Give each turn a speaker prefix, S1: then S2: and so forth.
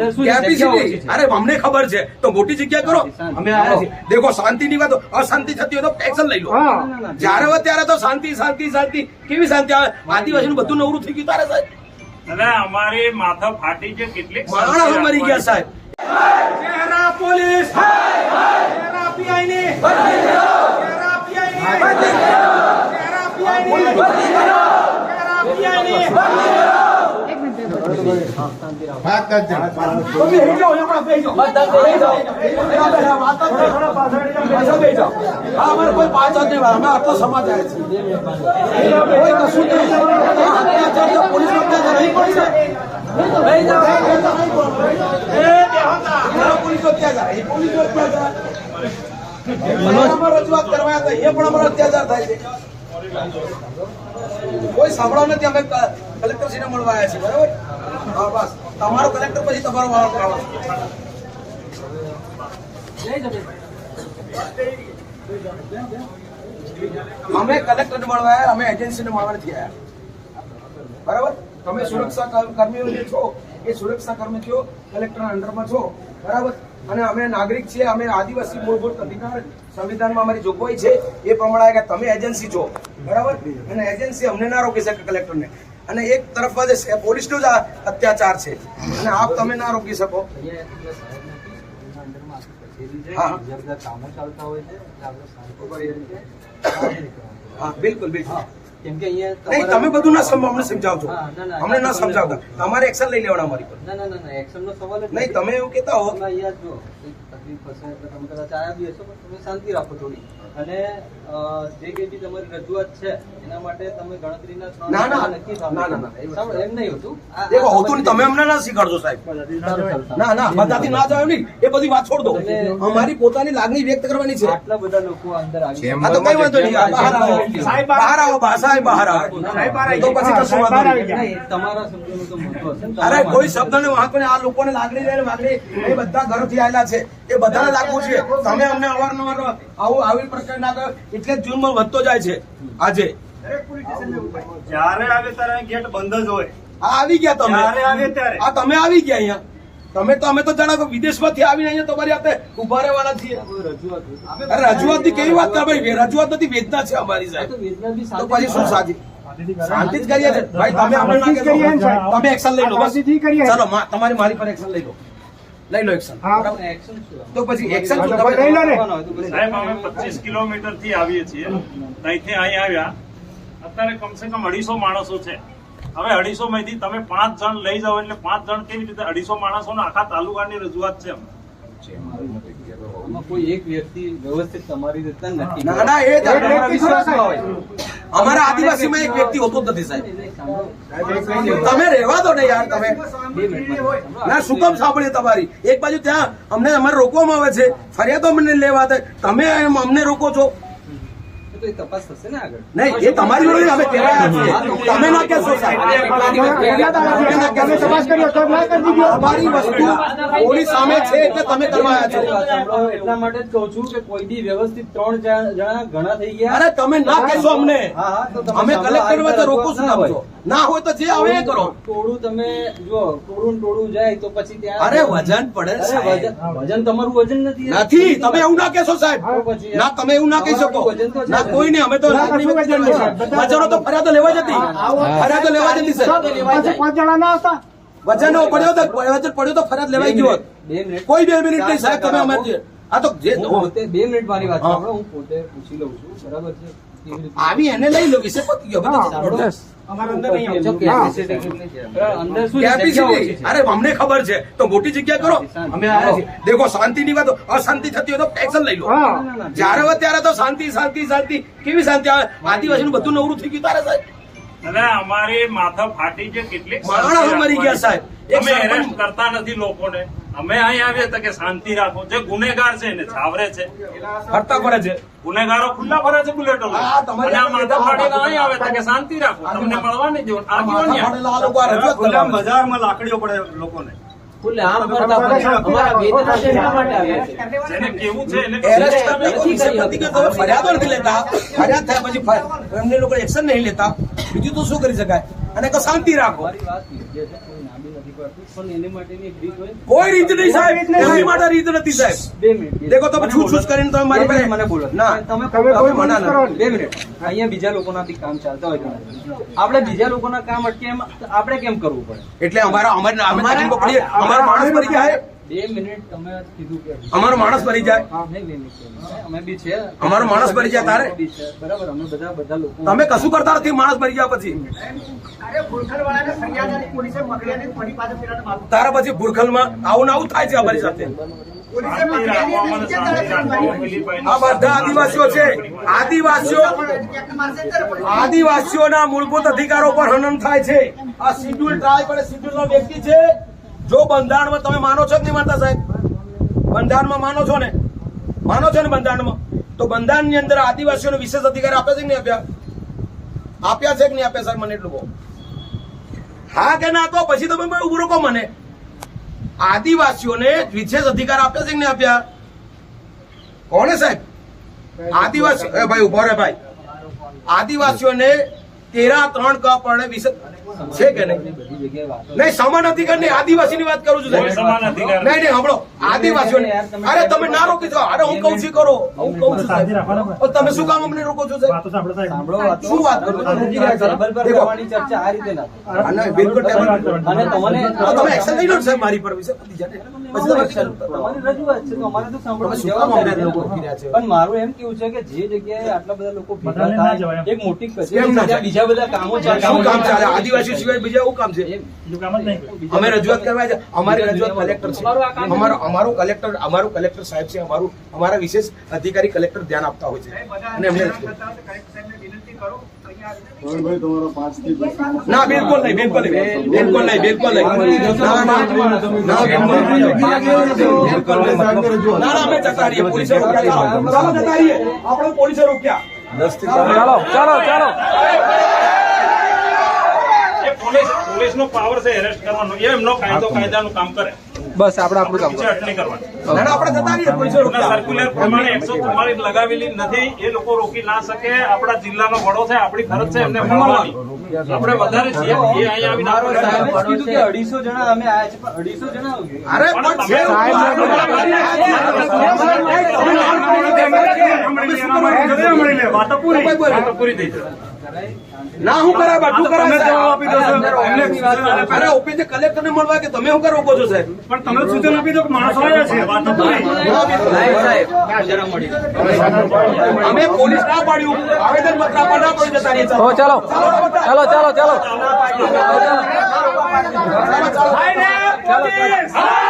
S1: Capacity અરે અમને ખબર છે. તો મોટી જગ્યા કરો.
S2: શાંતિ.
S1: અમે દેખો શાંતિની વાત અશાંતિ થતી હોય તો એક્શન લઈ લો. જ્યારે હોય ત્યારે તો શાંતિ શાંતિ શાંતિ. કેવી શાંતિ આવે? આદિવાસીનું બધું નવરું થઈ ગયું તારે સાહેબ.
S3: અને અમારી માથા ફાટી છે કેટલીક
S1: માણસ મરી ગયા સાહેબ. ચહેરા પોલીસ. ચહેરા પીઆઈ ચહેરા પીઆઈ ચહેરા પીઆઈ ચહેરા પીઆઈ સમાજ આવે છે કશું પોલીસ નહીં. આ પોલીસ રજૂઆત કરવા એ પણ અમારો અત્યાચાર થાય છે કોઈ સાંભળો નથી, અમે કલેક્ટરશ્રીને મળવા આવ્યા છીએ, બરાબર હા, બસ. તમારો કલેક્ટર પછી તમારો વાળો કરવાનો. અમે કલેક્ટર મળવા અમે એજન્સીને મળવા નથી આવ્યા બરાબર? તમે સુરક્ષા કર- કર્મીઓ જે છો, એ સુરક્ષા કર્મી છો કલેક્ટરના અંડરમાં છો. બરાબર? અને અમે નાગરિક છીએ, અમે આદિવાસી મૂળભૂત અધિકાર સંવિધાનમાં અમારી જોગવાઈ છે. એ પ્રમાણે કે તમે એજન્સી છો. બરાબર? અને એજન્સી અમને ના રોકી શકે કલેક્ટરને અને એક તરફ વધે છે પોલીસનો જ આ અત્યાચાર છે. અને આપ તમે ના રોકી શકો. હા.
S2: કામો ચાલતા હોય છે આપણે શાંતિપૂર્વક રીતે બહાર
S1: હા બિલકુલ બિલકુલ.
S2: કેમ કે અહીંયા
S1: તમે બધું ના સમ અમને સમજાવજો. અમને ના સમજાવતા. તમારે એક્શન લઈ લેવાના અમારી પર.
S2: ના ના ના એક્શન નો સવાલ જ
S1: નહીં તમે એવું કહેતા હો
S2: અહીંયા જો તકલીફ હશે એટલે તમે કદાચ આયા બી હશો પણ તમે શાંતિ રાખો થોડી. અને જે કે બી તમારી રજૂઆત છે એના માટે તમે ગણતરીના ત્રણ
S1: ના, ના.
S2: નક્કી
S1: ના, ના, ના.
S2: એમ નહીં હતું.
S1: દેખો હોતું નહીં, તમે અમને ના શીખવાડજો સાહેબ. ના ના બધાથી ના જાવ નહીં. એ બધી વાત છોડ દો. અમારી પોતાની લાગણી વ્યક્ત કરવાની છે.
S2: આટલા બધા લોકો અંદર આવી
S1: આ તો કઈ વાંધો નહીં બહાર આવો.
S2: સાહેબ
S1: બહાર આવો બા- સાહેબ બહાર આવે. તો પછી કશું વાંધો. અરે કોઈ શબ્દ ને વાંકો ને આ લોકોને લાગણી રહે ને એ બધા ઘરોથી આવેલા છે. એ બધાને લાગવું છે. તમે અમને અવારનવાર આવું આવી પ્રકાર ના કરો એટલે જ જૂનમાં વધતો જાય છે. આજે.
S3: જયારે આવે ત્યારે ગેટ બંધ જ હોય.
S1: આ આવી ગયા તમે.
S3: આવે ત્યારે.
S1: આ તમે આવી ગયા અહીંયા. તમે તો અમે તો જાણો કે વિદેશમાંથી આવીને અહીંયા તમારી આપણે ઊભા રહેવાના છીએ.
S2: રજૂઆત
S1: રજૂઆતની કેવી વાત ભાઈ? રજૂઆત નથી વેદના છે અમારી સાહેબ.
S2: તો
S1: પછી શું સાજી શાંતિ જ કરીએ છે ભાઈ તમે અમને ના કહેશો. તમે એક્શન લઈ લો બસ. ચાલો તમારી મારી પર એક્શન લઈ લો. લઈ લો એક્શન? તો પછી એક્શન શું?
S2: તમારે
S1: તમે
S2: કરવાનું હોય તો
S3: સાહેબ અમે પચીસ કિલોમીટરથી આવીએ છીએ. ત્યાંથી અહીં આવ્યા. અત્યારે કમસે કમ અઢીસો માણસો છે. હવે અઢીસો માંથી તમે પાંચ જણ લઈ જાઓ એટલે પાંચ જણ કેવી રીતે અઢીસો માણસો આખા તાલુકાની રજૂઆત છે
S2: કોઈ એક વ્યક્તિ વ્યવસ્થિત તમારી રીતે નક્કી
S1: ના ના એ જ
S2: તમારા વિશ્વાસમાં હોય.
S1: અમારા આદિવાસીમાં એક વ્યક્તિ હોતો જ નથી સાહેબ. તમે રહેવા દો ને યાર તમે. ના શું કામ સાંભળીએ તમારી? એક બાજુ ત્યાં અમને અમારે રોકવામાં આવે છે. ફરિયાદો અમને લેવા દે. તમે અમને રોકો છો.
S2: તો એ તપાસ થશે ને આગળ?
S1: નહીં એ તમારી જોડે અમે કહેવાયા છીએ તમે ના કહેશો અમારી વસ્તુ પોલીસ સામે છે એટલે તમે કરવાયા
S2: એટલા માટે જ કહું છું કે કોઈ બી વ્યવસ્થિત ત્રણ જણા ઘણા થઈ ગયા.
S1: અરે તમે ના કહેશો અમને. અમે કલેક્ટરમાં તો રોકો શું
S2: ના હોય.
S1: ના હોય તો જે આવે એ કરો.
S2: ટોળું તમે જો ટોળું ટોળું જાય તો પછી ત્યાં
S1: અરે વજન પડે
S2: વજન તમારું વજન નથી.
S1: નથી તમે એવું ના કહેશો સાહેબ. ના તમે એવું ના કહી શકો. ના. કોઈ નહીં અમે તો. વજનો તો ફરિયાદો લેવા જતી ફરિયાદો લેવા જતી સર. વજન પડ્યો તો વચન પડ્યો તો ફરિયાદ લેવાઈ ગયો હોત. કોઈ બે મિનિટ નહીં સાહેબ તમે અમારે આ તો જે
S2: બે મિનિટ મારી વાત
S1: હું
S2: પોતે પૂછી લઉં છું. બરાબર છે?
S1: આવી એને લઈ લો વિશે પતી ગયો બધું. અરે અમને ખબર છે. તો મોટી જગ્યા કરો. દેખો શાંતિ ની વાત અશાંતિ થતી હોય તો એક્શન લઈ લો.
S2: ના, ના, ના.
S1: જ્યારે હોય ત્યારે તો શાંતિ શાંતિ શાંતિ. કેવી શાંતિ? આવે આદિવાસીનું બધું નવરું થઈ ગયું તારે સાહેબ?
S3: અમારે અમારી માથા ફાટી છે કેટલીક
S1: માણસ મરી ગયા સાહેબ.
S3: કરતા નથી લોકોને. અમે અહીં આવીએ તો કે શાંતિ રાખો. જે ગુનેગાર છે એને છાવરે છે.
S1: ફરતા ફરે છે.
S3: ગુનેગારો ખુલ્લા ફરે છે બુલેટો લઈને.
S1: હા, તમારી
S3: અને આ માથા ફાડીને અહીં આવે તો કે શાંતિ રાખો. તમને મળવા નહીં
S1: રજૂઆત કરવા
S3: બજારમાં લાકડીઓ પડે લોકોને.
S2: ખુલ્લે આવ્યા
S1: એમને લોકો એક્શન નહીં લેતા. બીજું તો શું કરી શકાય? અને કો શાંતિ રાખો.
S2: કોઈ નાબી નથી પડતું પણ એની માટેની એક રીત હોય.
S1: કોઈ રીત નહીં સાહેબ એમની માટે રીત નથી સાહેબ.
S2: બે મિનિટ
S1: દેખો તમે
S2: મને
S1: છૂટ છૂટ
S2: બોલો.
S1: કરીને તમે મારી પાસે
S2: મને બોલો.
S1: ના.
S2: તમે
S1: તમે મના ના.
S2: બે મિનિટ. અહીંયા બીજા લોકોના બી કામ ચાલતા હોય. આપણે બીજા લોકોના કામ અટકે એમ આપણે કેમ કરવું પડે?
S1: એટલે અમારા અમારે અમારો માણસ મરી જાય
S2: બે મિનિટ તમે કીધું કે
S1: અમારો માણસ મરી જાય.
S2: નહીં, નહીં, નહીં. અમે બી છે.
S1: અમારો માણસ મરી જાય તારે?
S2: બરાબર અમે બધા બધા લોકો
S1: તમે કશું કરતા નથી માણસ મરી જાય પછી. તારા પછી ભૂરખલમાં આવું ને આવું થાય છે અમારી સાથે. આ બધા આદિવાસીઓ છે. આદિવાસીઓ
S4: ને.
S1: આદિવાસીઓના મૂળભૂત અધિકારો પર હનન થાય છે. આ શિડ્યુલ ટ્રાઇબ અને શિડ્યુલ વ્યક્તિ છે. જો બંધારણમાં તમે માનો છો કે નહીં માનતા સાહેબ? બંધારણમાં માનો છો ને? માનો છો ને બંધારણમાં? તો બંધારણની અંદર આદિવાસીઓને વિશેષ અધિકાર આપ્યા છે કે નહીં આપ્યા? આપ્યા છે કે નહીં આપ્યા સાહેબ, મને એટલું કહો. હા કે ના તો પછી તમે ઉભું રોકો મને. આદિવાસીઓને વિશેષ અધિકાર આપ્યા છે કે નહીં આપ્યા? કોને સાહેબ? આદિવાસી ભાઈ, ઊભો રે ભાઈ. આદિવાસીઓને તેરા ત્રણ ક પણ વિશે છે કે નહીં? નહીં સમાન અધિકાર નહીં આદિવાસીની વાત કરું છું
S3: સમાન અધિકાર
S1: નહીં નહીં હમણો આદિવાસીઓ અરે તમે ના રોકી છો અરે હું કઉ છું કરો. હું કઉ છું તમે શું કામ અમને રોકો છો સાહેબ?
S2: સાંભળો
S1: શું વાત કરો.
S2: ચર્ચા આ રીતે ના.
S1: બિલકુલ ટેબલ પર.
S2: અને તમને
S1: તમે એક્શન લઈ લો સાહેબ મારી પર વિશે?
S2: પણ મારું એમ કેવું છે કે જે જગ્યાએ આટલા બધા લોકો ભેગા થાય એક મોટી બીજા બધા કામો ચાલે.
S1: શું કામ સિવાય બીજા શું કામ છે?
S2: એમ.
S5: બીજું કામ જ નહીં
S1: અમે રજૂઆત કરવા છે અમારી રજૂઆત કલેક્ટર છે.
S2: અમારું
S1: અમારો કલેક્ટર અમારું કલેક્ટર સાહેબ છે. અમારું અમારા વિશેષ અધિકારી કલેક્ટર ધ્યાન આપતા હોય છે. અને એમને
S4: કલેક્ટર સાહેબને વિનંતી કરો. અહીંયા આવીને
S1: ના બિલકુલ નહીં બિલકુલ નહીં બિલકુલ નહીં બિલકુલ નહીં. ના ના ના બિલકુલ નહીં. બિલકુલ નહીં. ના ના અમે જતા રહીએ પોલીસે રોક્યા. ચાલો ચાલો જતા રહીએ. આપણે પોલીસે રોક્યા. ચાલો ચાલો ચાલો
S3: એ પોલીસ પોલીસનો પાવર છે એરેસ્ટ કરવાનો એ એમનો કાયદો કાયદાનું કામ કરે
S2: બસ આપણે આપણું કામ
S3: બીજે અટ કરવાનું
S1: ના ના
S3: ના, સર્ક્યુલર પ્રમાણે એકસો ચુમ્માલીસ લગાવેલી નથી એ લોકો રોકી ના શકે આપણા જિલ્લાનો વડો છે આપણી ફરજ છે એમને મળવાની આપણે વધારે છીએ એ અહીંયા આવીને
S2: કીધું કે અઢીસો જણા અમે આયા છે પણ અઢીસો જણા
S1: અરે પણ છે
S3: વાતો પૂરી થઈ જશે
S1: ના હું કરાય બાટલું કરાય
S5: જવાબ આપી દો,
S1: સાહેબ. અરે ઓપીસે કલેક્ટર ને મળવા કે તમે શું કરો છો સાહેબ?
S5: પણ તમે સૂચન આપી દો કે માણસો આવ્યા છે. વાત
S2: મળી
S1: અમે પોલીસ ના પાડ્યું. આવેદન પત્ર આપવા ના પડી જતા ચાલો. ચાલો ચાલો ચાલો. ચાલો ચાલો. ચાલો